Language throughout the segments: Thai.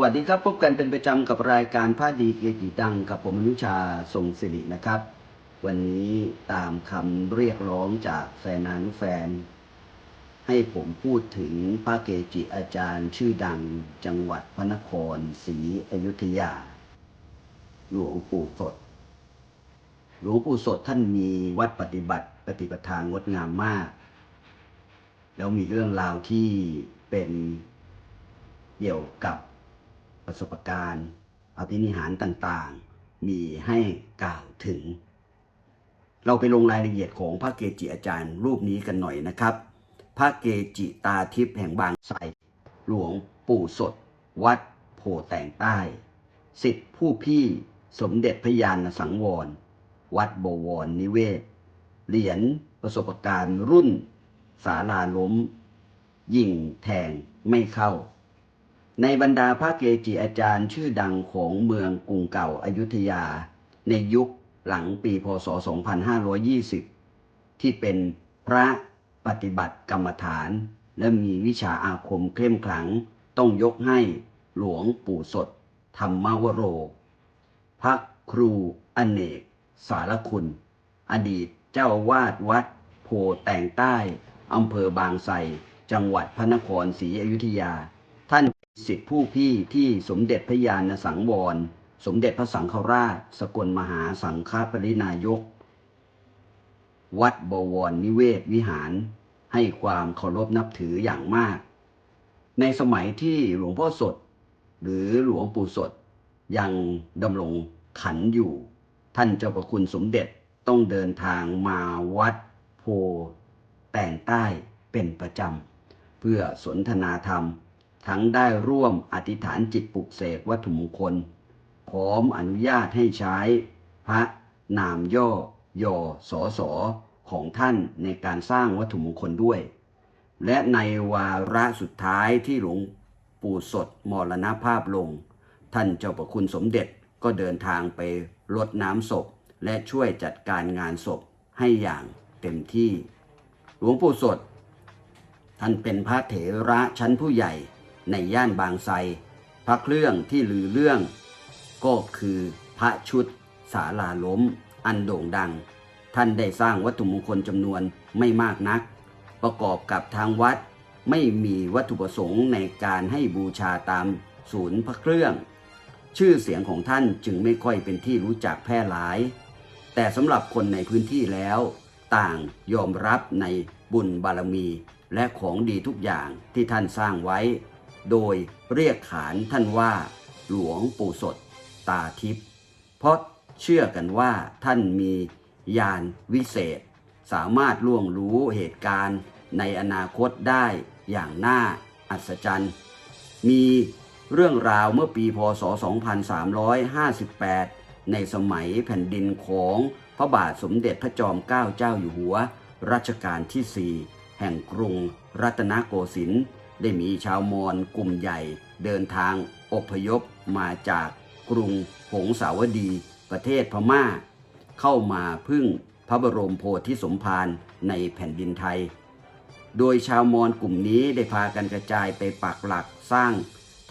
วัสดีครับพบกันเป็นประจำกับรายการพระดีเกจิดังกับผมอนุชาทรงสิรินะครับ วันนี้ตามคำเรียกร้องจากแฟนนันแฟน ให้ผมพูดถึงพระเกจิอาจารย์ชื่อดังจังหวัดพระนครศรีอยุธยา หลวงปู่สด หลวงปู่สดท่านมีวัดปฏิบัติปฏิปทางดงามมาก แล้วมีเรื่องราวที่เป็นเกี่ยวกับ ประสบการณ์อภินิหารต่างๆ มีให้กล่าวถึง เราไปลงรายละเอียดของพระเกจิอาจารย์รูปนี้กันหน่อยนะครับ พระเกจิตาทิพย์แห่งบางไทรหลวงปู่สด วัดโพแต่งใต้สิทธิผู้พี่สมเด็จพระยาณสังวร วัดบวรนิเวศ เหรียญประสบการณ์รุ่นสาลาล้ม ยิงแทงไม่เข้า ในบรรดาพระเกจิอาจารย์ชื่อดังของเมืองกรุงเก่าอายุทยา ในยุคหลังปีพศ 2520 ที่เป็นพระปฏิบัติกรรมฐาน และมีวิชาอาคมเข้มขลัง ต้องยกให้หลวงปู่สด ธรรมวโร พระครูอเนก สารคุณ อดีตเจ้าวาดวัดโพแต่งใต้อำเภอบางไทรจังหวัดพระนครศรีอยุธยา สิทธิผู้พี่ที่สมเด็จพระยาณสังวร สมเด็จพระสังฆราช สกลมหาสังฆปรินายก วัดบวรนิเวศวิหาร ให้ความเคารพนับถืออย่างมาก ในสมัยที่หลวงพ่อสด หรือหลวงปู่สด ยังดำรงขันอยู่ ท่านเจ้าประคุณสมเด็จต้องเดินทางมาวัดโพแต่งใต้เป็นประจำ เพื่อสนทนาธรรม ทั้งได้ร่วมอธิษฐานจิตปลุกเสกวัตถุมงคล พร้อมอนุญาตให้ใช้ พระนามย่อยอสอสอของท่านในการสร้างวัตถุมงคลด้วย และในวาระสุดท้ายที่หลวงปู่สดมรณภาพลง ท่านเจ้าประคุณสมเด็จก็เดินทางไปรดน้ำศพ และช่วยจัดการงานศพให้อย่างเต็มที่ หลวงปู่สด ท่านเป็นพระเถระชั้นผู้ใหญ่ ในย่านบางไทรพระเครื่องที่ลือเรื่อง ก็คือพระชุดสาลาล้ม อันโด่งดัง ท่านได้สร้างวัตถุมงคลจำนวนไม่มากนัก ประกอบกับทางวัดไม่มีวัตถุประสงค์ในการให้บูชาตามศูนย์พระเครื่อง ชื่อเสียงของท่านจึงไม่ค่อยเป็นที่รู้จักแพร่หลาย แต่สำหรับคนในพื้นที่แล้ว ต่างยอมรับในบุญบารมีและของดีทุกอย่างที่ท่านสร้างไว้ โดยเรียกขานท่านว่า หลวงปู่สดตาทิพย์เพราะเชื่อกันว่าท่านมีญาณวิเศษ สามารถล่วงรู้เหตุการณ์ในอนาคตได้อย่างน่าอัศจรรย์ มีเรื่องราวเมื่อปีพศ 2358 ในสมัยแผ่นดินของพระบาทสมเด็จพระจอมเกล้าเจ้าอยู่หัว รัชกาลที่ 4 แห่งกรุงรัตนโกสินทร์ ได้มีชาวมอญกลุ่มใหญ่เดินทางอพยพมาจากกรุงหงสาวดี ประเทศพม่า เข้ามาพึ่งพระบรมโพธิสมภารในแผ่นดินไทย โดยชาวมอญกลุ่มนี้ได้พากันกระจายไปปักหลักสร้าง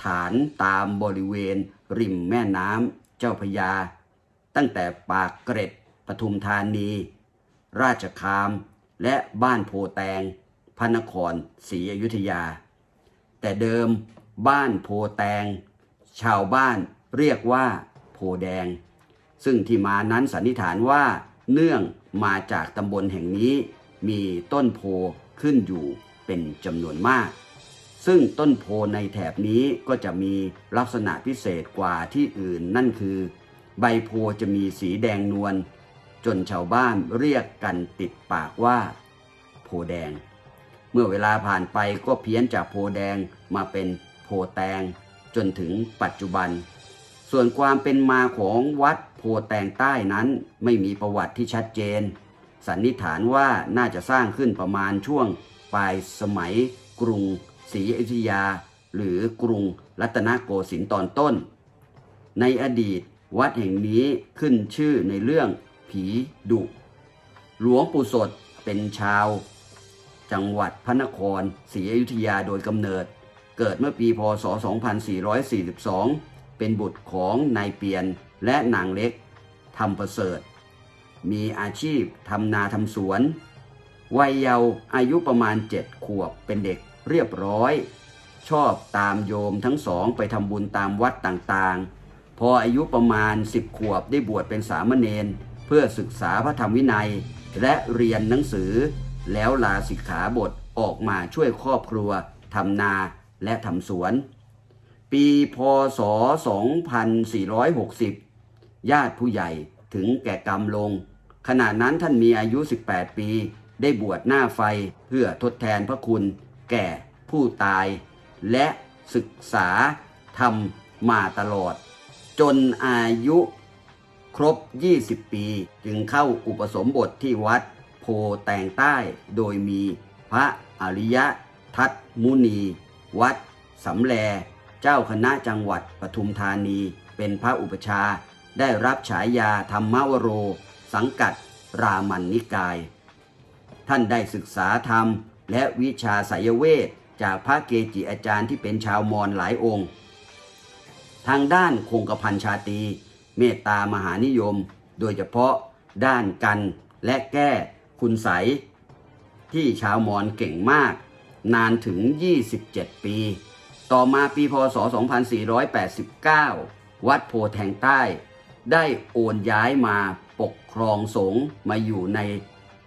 ฐานตามบริเวณ ริมแม่น้ำเจ้าพยา ตั้งแต่ปากเกร็ดปทุมธานี ราชคาม และบ้านโพแตงพระนครศรีอยุธยา แต่เดิมบ้านโพแตง ชาวบ้านเรียกว่าโพแดง ซึ่งที่มานั้นสันนิษฐานว่าเนื่องมาจากตำบลแห่งนี้ มีต้นโพขึ้นอยู่เป็นจำนวนมาก ซึ่งต้นโพในแถบนี้ก็จะมีลักษณะพิเศษกว่าที่อื่นนั่นคือ ใบโพจะมีสีแดงนวลจนชาวบ้านเรียกกันติดปากว่า โพแดง เมื่อเวลาผ่านไปก็เพี้ยนจากโพแดงมาเป็นโพแตง จนถึงปัจจุบัน ส่วนความเป็นมาของวัดโพแตงใต้นั้นไม่มีประวัติที่ชัดเจน สันนิษฐานว่าน่าจะสร้างขึ้นประมาณช่วงปลายสมัยกรุงศรีอยุธยา หรือกรุงรัตนโกสินทร์ตอนต้น ในอดีตวัดแห่งนี้ขึ้นชื่อในเรื่องผีดุ หลวงปู่สดเป็นชาว จังหวัดพระนครศรีอยุธยาโดยกำเนิด เกิดเมื่อปีพศ 2442 เป็นบุตรของนายเปียนและนางเล็กทำประเสริฐ มีอาชีพทำนาทำสวน วัยเยาว์อายุประมาณเจ็ดขวบเป็นเด็กเรียบร้อย ชอบตามโยมทั้งสองไปทำบุญตามวัดต่างๆ พออายุประมาณสิบขวบได้บวชเป็นสามเณรเพื่อศึกษาพระธรรมวินัยและเรียนหนังสือ แล้วลาสิกขาบทออกมาช่วยครอบครัวทำนาและทำสวน ปีพศ 2460 ญาติผู้ใหญ่ถึงแก่กรรมลง ขณะนั้นท่านมีอายุ 18 ปี ได้บวชหน้าไฟเพื่อทดแทนพระคุณแก่ผู้ตาย และศึกษาทำมาตลอด จนอายุครบ 20 ปี จึงเข้าอุปสมบทที่วัด พแตงใต้ โดยมีพระอริยทัตมุนี วัดสำแล เจ้าคณะจังหวัดปทุมธานีเป็นพระอุปชา ได้รับฉายาธรรมวโร สังกัดรามันนิกาย ท่านได้ศึกษาธรรมและวิชาไสยเวทจากพระเกจิอาจารย์ที่เป็นชาวมอญหลายองค์ ทางด้านคงกระพันชาตี เมตตามหานิยม โดยเฉพาะด้านกันและแก้ คุณใสที่ชาวมอญเก่งมาก นานถึง 27 ปี ต่อมาปีพศ 2489 วัดโพแทงใต้ ได้โอนย้ายมาปกครองสงฆ์มาอยู่ใน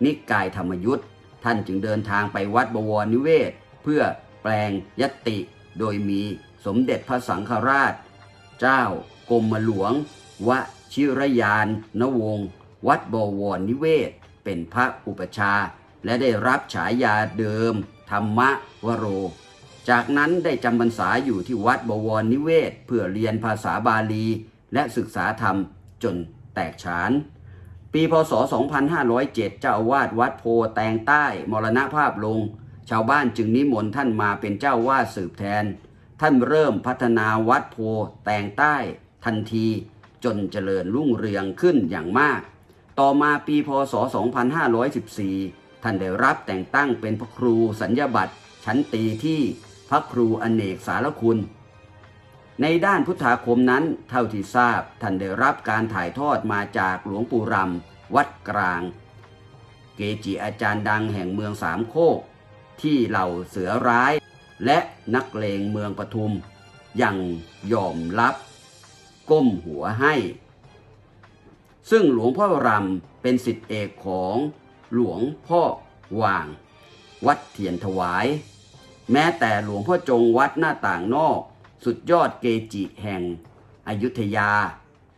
นิกายธรรมยุทธ์ท่านจึงเดินทางไปวัดบวรนิเวศ เพื่อแปลงยตติโดยมีสมเด็จพระสังฆราช เจ้ากรมหลวง วชิรยานนวงศ์วัดบวรนิเวศ เป็นพระอุปชา และได้รับฉายาเดิม ธรรมวโร จากนั้นได้จำพรรษาอยู่ที่วัดบวรนิเวศ เพื่อเรียนภาษาบาลี และศึกษาธรรมจนแตกฉาน ปีพศ 2507 เจ้าอาวาสวัดโพแตงใต้ มรณภาพลง ชาวบ้านจึงนิมนต์ท่านมาเป็นเจ้าวาดสืบแทน ท่านเริ่มพัฒนาวัดโพแตงใต้ ทันทีจนเจริญรุ่งเรืองขึ้นอย่างมาก ต่อมาปีพศ 2514 ท่านได้รับแต่งตั้งเป็นพระครูสัญญาบัตรชั้นตีที่พระครูอเนกสารคุณ ในด้านพุทธาคมนั้นเท่าที่ทราบท่านได้รับการถ่ายทอดมาจากหลวงปู่รำวัดกลาง เกจิอาจารย์ดังแห่งเมืองสามโคก ที่เหล่าเสือร้ายและนักเลงเมืองปทุมยังยอมรับ ก้มหัวให้ ซึ่งหลวงพ่อรำเป็นสิทธิเอกของหลวงพ่อวาง วัดเทียนถวาย แม้แต่หลวงพ่อจงวัดหน้าต่างนอก สุดยอดเกจิแห่งอยุธยา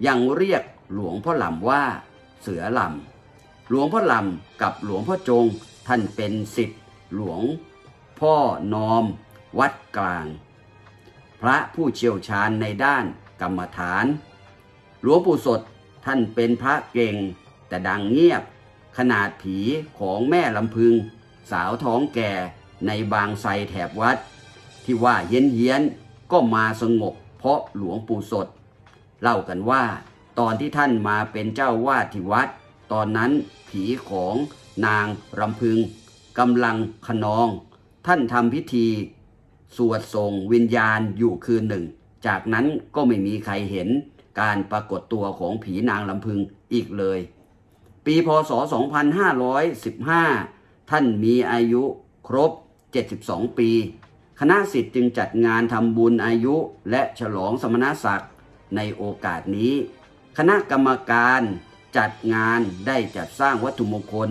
ยังเรียกหลวงพ่อลำว่าเสือลำ หลวงพ่อลำกับหลวงพ่อจงท่านเป็นสิทธิหลวงพ่อนอม วัดกลาง พระผู้เชี่ยวชาญในด้านกรรมฐาน หลวงปู่สด ท่านเป็นพระเก่ง แต่ดังเงียบ ขนาดผีของแม่ลำพึง สาวท้องแก่ในบางไทรแถบวัด ที่ว่าเฮี้ยนเฮียนก็มาสงบเพราะหลวงปู่สด เล่ากันว่า ตอนที่ท่านมาเป็นเจ้าวาดที่วัด ตอนนั้นผีของนางรำพึงกำลังขนอง ท่านทำพิธี สวดส่งวิญญาณอยู่คืนหนึ่ง จากนั้นก็ไม่มีใครเห็น การปรากฏตัวของผีนางลำพึงอีกเลย ปีพศ 2515 ท่านมีอายุครบ 72 ปี คณะสิทธิ์จึงจัดงานทำบุญอายุและฉลองสมณศักดิ์ในโอกาสนี้ คณะกรรมการจัดงานได้จัดสร้างวัตถุมงคล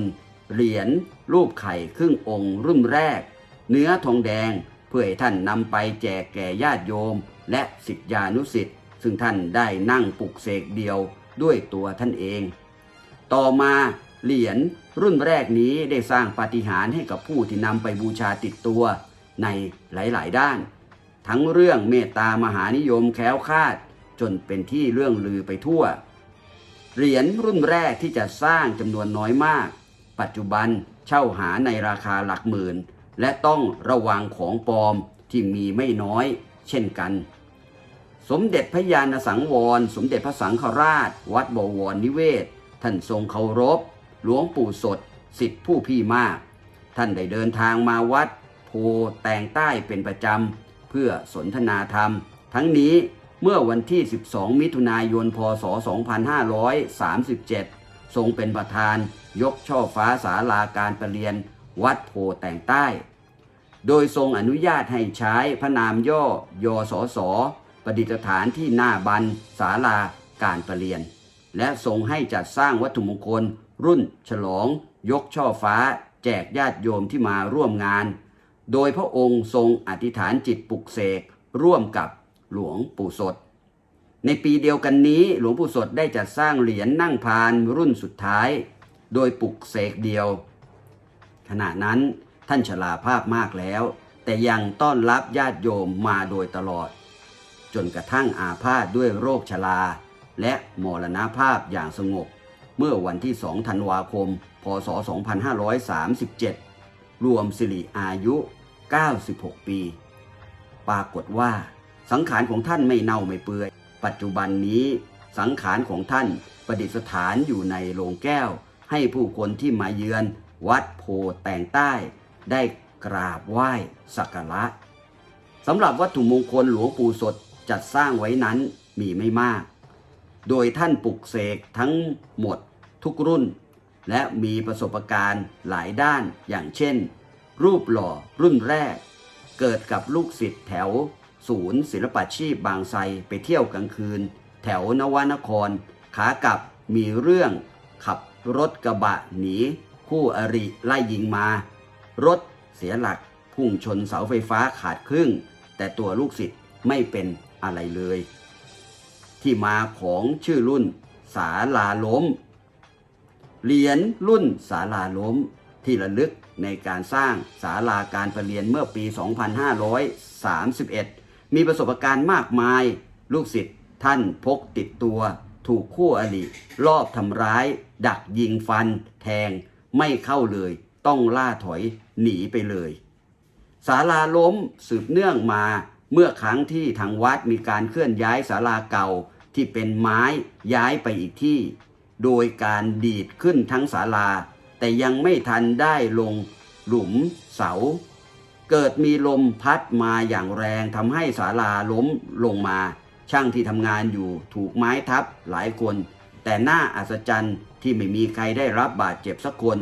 เหรียญรูปไข่ครึ่งองค์รุ่นแรก เนื้อทองแดงเพื่อให้ท่านนำไปแจกแก่ญาติโยม และสิทธิานุสิทธิ ซึ่งท่านได้นั่งปลุกเสกเดียวด้วยตัวท่านเอง ต่อมาเหรียญรุ่นแรกนี้ได้สร้างปาฏิหาริย์ให้กับผู้ที่นำไปบูชาติดตัวในหลายๆ ด้าน ทั้งเรื่องเมตตามหานิยมแคล้วคลาด จนเป็นที่เรื่องลือไปทั่ว เหรียญรุ่นแรกที่จะสร้างจำนวนน้อยมาก ปัจจุบันเช่าหาในราคาหลักหมื่น และต้องระวังของปลอมที่มีไม่น้อย เช่นกัน สมเด็จพระยาณสังวร สมเด็จพระสังฆราช วัดบวรนิเวศ ท่านทรงเคารพ หลวงปู่สดสิทธิผู้พี่มาก ท่านได้เดินทางมาวัดโพแตงใต้เป็นประจำ เพื่อสนทนาธรรม ทั้งนี้เมื่อวันที่ 12 มิถุนายน พศ 2537 ทรงเป็นประธานยกช่อฟ้าศาลาการประเรียน วัดโพแต่งใต้ โดยทรงอนุญาตให้ใช้พระนามย่อยอสอสอ ประดิษฐานที่หน้าบันศาลาการประเรียน และทรงให้จัดสร้างวัตถุมงคล รุ่นฉลอง ยกช่อฟ้า แจกญาติโยมที่มาร่วมงาน โดยพระองค์ทรงอธิษฐานจิตปลุกเสกร่วมกับหลวงปู่สด ในปีเดียวกันนี้หลวงปู่สดได้จัดสร้างเหรียญนั่งพานรุ่นสุดท้าย โดยปลุกเสกเดียว ขณะนั้นท่านชราภาพมากแล้ว แต่ยังต้อนรับญาติโยมมาโดยตลอด จนกระทั่งอาพาธด้วยโรคชรา และมรณภาพอย่างสงบ เมื่อวันที่ 2 ธันวาคม พศ 2537 รวมสิริอายุ 96 ปี ปรากฏว่า สังขารของท่านไม่เน่าไม่เปื่อย ปัจจุบันนี้สังขารของท่านประดิษฐานอยู่ในโรงแก้ว ให้ผู้คนที่มาเยือนวัดโพแตงใต้ ได้กราบไหว้สักการะสำหรับวัตถุมงคลหลวงปู่สด จัดสร้างไว้นั้นมีไม่มาก โดยท่านปลุกเสกทั้งหมดทุกรุ่น และมีประสบการณ์หลายด้านอย่างเช่น รูปหล่อรุ่นแรก เกิดกับลูกศิษย์แถว ศูนย์ศิลปาชีพบางไทรไปเที่ยวกลางคืน แถวนวนคร ขากลับมีเรื่องขับรถกระบะหนี คู่อริไล่ยิงมา รถเสียหลักพุ่งชนเสาไฟฟ้าขาดครึ่ง แต่ตัวลูกศิษย์ไม่เป็น อะไรเลย ที่มาของชื่อรุ่นสาลาล้ม เหรียญรุ่นศาลาล้มที่ระลึกในการสร้างศาลาการประเรียนเมื่อปี 2531 มีประสบการณ์มากมาย ลูกศิษย์ท่านพกติดตัว ถูกคู่อริรอบทำร้าย ดักยิงฟัน แทง ไม่เข้าเลย ต้องล่าถอยหนีไปเลย ศาลาล้มสืบเนื่องมา เมื่อครั้งที่ทางวัดมีการเคลื่อนย้ายศาลาเก่าที่เป็นไม้ย้ายไปอีกที่ โดยการดีดขึ้นทั้งศาลา แต่ยังไม่ทันได้ลงหลุมเสา เกิดมีลมพัดมาอย่างแรงทำให้ศาลาล้มลงมา ช่างที่ทำงานอยู่ถูกไม้ทับหลายคน แต่น่าอัศจรรย์ที่ไม่มีใครได้รับบาดเจ็บสักคน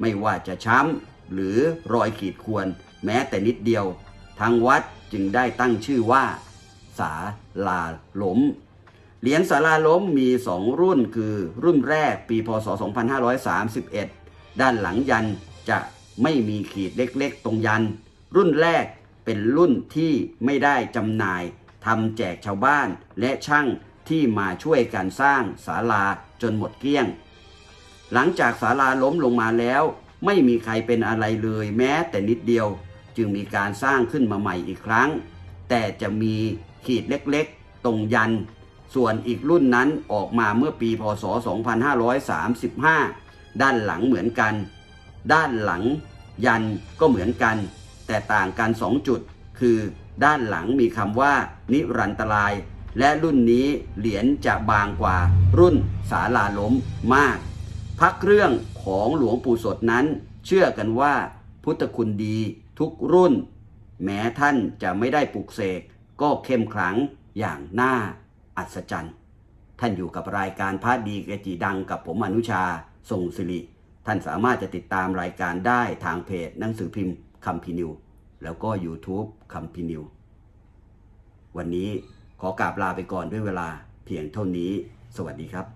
ไม่ว่าจะช้ำหรือรอยขีดข่วนแม้แต่นิดเดียว ทางวัดจึงได้ตั้งชื่อว่าศาลาล้ม เหรียญศาลาล้มมีสองรุ่นคือรุ่นแรกปีพศ 2531 ด้านหลังยันจะไม่มีขีดเล็กๆ ตรงยัน รุ่นแรกเป็นรุ่นที่ไม่ได้จำหน่ายทำแจกชาวบ้านและช่างที่มาช่วยกันสร้างศาลาจนหมดเกลี้ยง หลังจากศาลาล้มลงมาแล้ว ไม่มีใครเป็นอะไรเลยแม้แต่นิดเดียว จึงมีการสร้างขึ้นมาใหม่อีกครั้ง แต่จะมีขีดเล็กๆ ตรงยัน ส่วนอีกรุ่นนั้นออกมาเมื่อปีพศ 2535 ด้านหลังเหมือนกัน ด้านหลังยันก็เหมือนกัน แต่ต่างกันสองจุด คือด้านหลังมีคำว่า นิรันตราย และรุ่นนี้เหรียญจะบางกว่า รุ่นสาลาล้มมาก พักเรื่องของหลวงปู่สดนั้น เชื่อกันว่าพุทธคุณดี ทุกรุ่น แม้ท่านจะไม่ได้ปลุกเสกก็เข้มขลังอย่างน่าอัศจรรย์ ท่านอยู่กับรายการพระดีเกจิดังกับผมอนุชาทรงสิริ ท่านสามารถจะติดตามรายการได้ทางเพจหนังสือพิมพ์คัมพีนิว แล้วก็ YouTube คัมพีนิว วันนี้ขอกราบลาไปก่อนด้วยเวลาเพียงเท่านี้ สวัสดีครับ